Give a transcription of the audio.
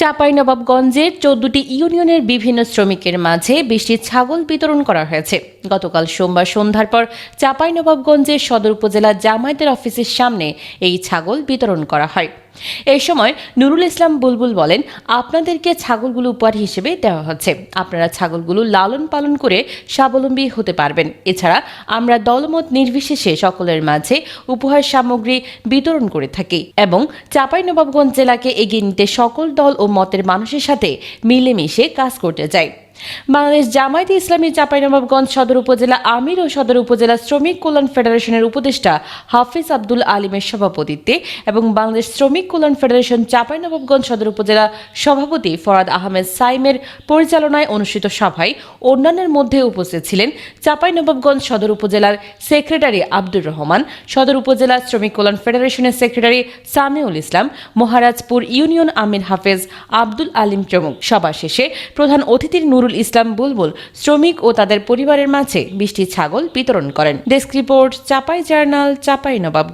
চাঁপাইনবাবগঞ্জের চোদ্দটি ইউনিয়নের বিভিন্ন শ্রমিকের মাঝে বৃষ্টি ছাগল বিতরণ করা হয়েছে। গতকাল সোমবার সন্ধ্যার পর চাঁপাইনবাবগঞ্জের সদর উপজেলা জামায়াতের অফিসের সামনে এই ছাগল বিতরণ করা হয়। এই সময় নুরুল ইসলাম বুলবুল বলেন, আপনাদেরকে ছাগলগুলো উপহার হিসেবে দেওয়া হচ্ছে। আপনারা ছাগলগুলো লালন পালন করে স্বাবলম্বী হতে পারবেন। এছাড়া আমরা দলমত নির্বিশেষে সকলের মাঝে উপহার সামগ্রী বিতরণ করে থাকি এবং চাঁপাইনবাবগঞ্জ জেলাকে এগিয়ে নিতে সকল দল ও মতের মানুষের সাথে মিলেমিশে কাজ করতে চাই। বাংলাদেশ জামায়াতে ইসলামী চাঁপাইনবাবগঞ্জ সদর উপজেলা আমির ও সদর উপজেলা শ্রমিক কল্যাণ ফেডারেশনের উপদেষ্টা হাফিজ আব্দুল আলিমের সভাপতিত্বে এবং বাংলাদেশ শ্রমিক কল্যাণ ফেডারেশন চাঁপাইনবাবগঞ্জ সদর উপজেলা সভাপতি ফরাদ আহমেদ সাইমের পরিচালনায় অনুষ্ঠিত সভায় অন্যান্যের মধ্যে উপস্থিত ছিলেন চাঁপাইনবাবগঞ্জ সদর উপজেলার সেক্রেটারি আব্দুর রহমান, সদর উপজেলা শ্রমিক কল্যাণ ফেডারেশনের সেক্রেটারি সামিউল ইসলাম, মহারাজপুর ইউনিয়ন আমির হাফেজ আব্দুল আলিম প্রমুখ। সভা শেষে প্রধান অতিথির নুরুল ইসলাম বুলবুল শ্রমিক ও তাদের পরিবারের মাঝে বৃষ্টি ছাগল বিতরণ করেন। Desk report, Chapai journal, Chapai Nawab